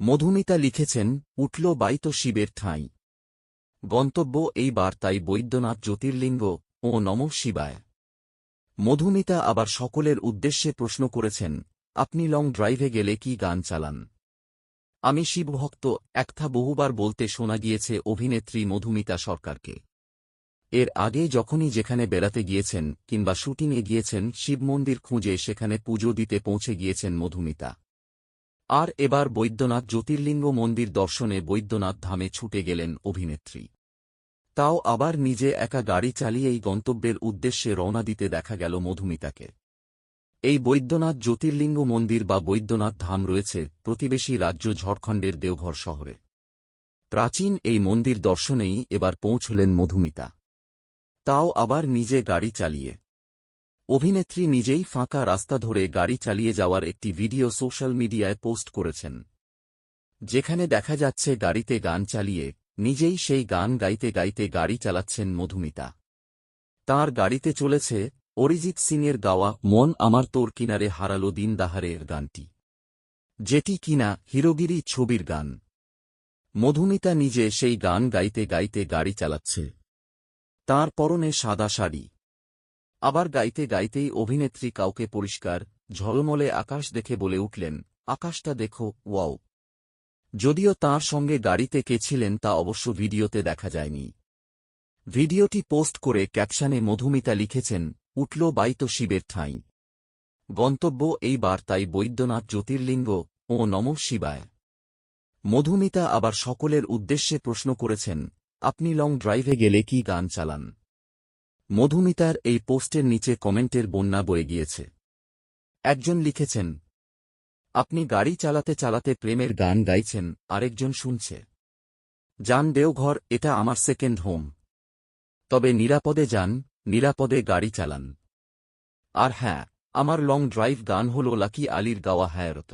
মধুমিতা লিখেছেন, উঠল বাইত শিবের ঠাঁই। গন্তব্য এই বার্তায় বৈদ্যনাথ জ্যোতির্লিঙ্গ, ও নম শিবায়। মধুমিতা আবার সকলের উদ্দেশ্যে প্রশ্ন করেছেন, আপনি লং ড্রাইভে গেলে কি গান চালান? আমি শিবভক্ত একথা বহুবার বলতে শোনা গিয়েছে অভিনেত্রী মধুমিতা সরকারকে। এর আগে যখনই যেখানে বেড়াতে গিয়েছেন কিংবা শুটিংয়ে গিয়েছেন, শিব মন্দির খুঁজে সেখানে পুজো দিতে পৌঁছে গিয়েছেন মধুমিতা। আর এবার বৈদ্যনাথ জ্যোতির্লিঙ্গ মন্দির দর্শনে বৈদ্যনাথ ধামে ছুটে গেলেন অভিনেত্রী। তাও আবার নিজে একা গাড়ি চালিয়েই গন্তব্যের উদ্দেশ্যে রওনা দিতে দেখা গেল মধুমিতাকে। এই বৈদ্যনাথ জ্যোতির্লিঙ্গ মন্দির বা বৈদ্যনাথ ধাম রয়েছে প্রতিবেশী রাজ্য ঝড়খণ্ডের দেওঘর শহরে। প্রাচীন এই মন্দির দর্শনেই এবার পৌঁছলেন মধুমিতা। তাও আবার নিজে গাড়ি চালিয়ে অভিনেত্রী নিজেই ফাঁকা রাস্তা ধরে গাড়ি চালিয়ে যাওয়ার একটি ভিডিও সোশ্যাল মিডিয়ায় পোস্ট করেছেন। যেখানে দেখা যাচ্ছে গাড়িতে গান চালিয়ে, নিজেই সেই গান গাইতে গাইতে গাড়ি চালাচ্ছেন মধুমিতা। তার গাড়িতে চলেছে অরিজিৎ সিংয়ের গাওয়া মন আমার তোর কিনারে হারালো দিন দাহারের গানটি। যেটি কিনা হিরোগিরি ছবির গান। মধুমিতা নিজে সেই গান গাইতে গাইতে গাড়ি চালাচ্ছে। তার পরনে সাদা শাড়ি। আবার গাইতে গাইতেই অভিনেত্রী কাউকে পরিষ্কার, ঝলমলে আকাশ দেখে বলে উঠলেন, আকাশটা দেখো, ওয়াও। যদিও তার সঙ্গে গাড়িতে কে ছিলেন তা অবশ্য ভিডিওতে দেখা যায়নি। ভিডিওটি পোস্ট করে ক্যাপশনে মধুমিতা লিখেছেন, উঠল বাইত শিবের ঠাঁই। গন্তব্য এই বার্তায় বৈদ্যনাথ জ্যোতির্লিঙ্গ, ও নম শিবায়। মধুমিতা আবার সকলের উদ্দেশ্যে প্রশ্ন করেছেন, আপনি লং ড্রাইভে গেলে কি গান চালান? মধুমিতার এই পোস্টের নিচে কমেন্টের বন্যা বয়ে গিয়েছে। একজন লিখেছেন, আপনি গাড়ি চালাতে চালাতে প্রেমের গান গাইছেন, আরেকজন শুনছে। যান দেওঘর এটা আমার সেকেন্ড হোম। তবে নিরাপদে যান, নিরাপদে গাড়ি চালান। আর হ্যাঁ আমার লং ড্রাইভ গান হল লাকি আলীর গাওয়া হায়ারত।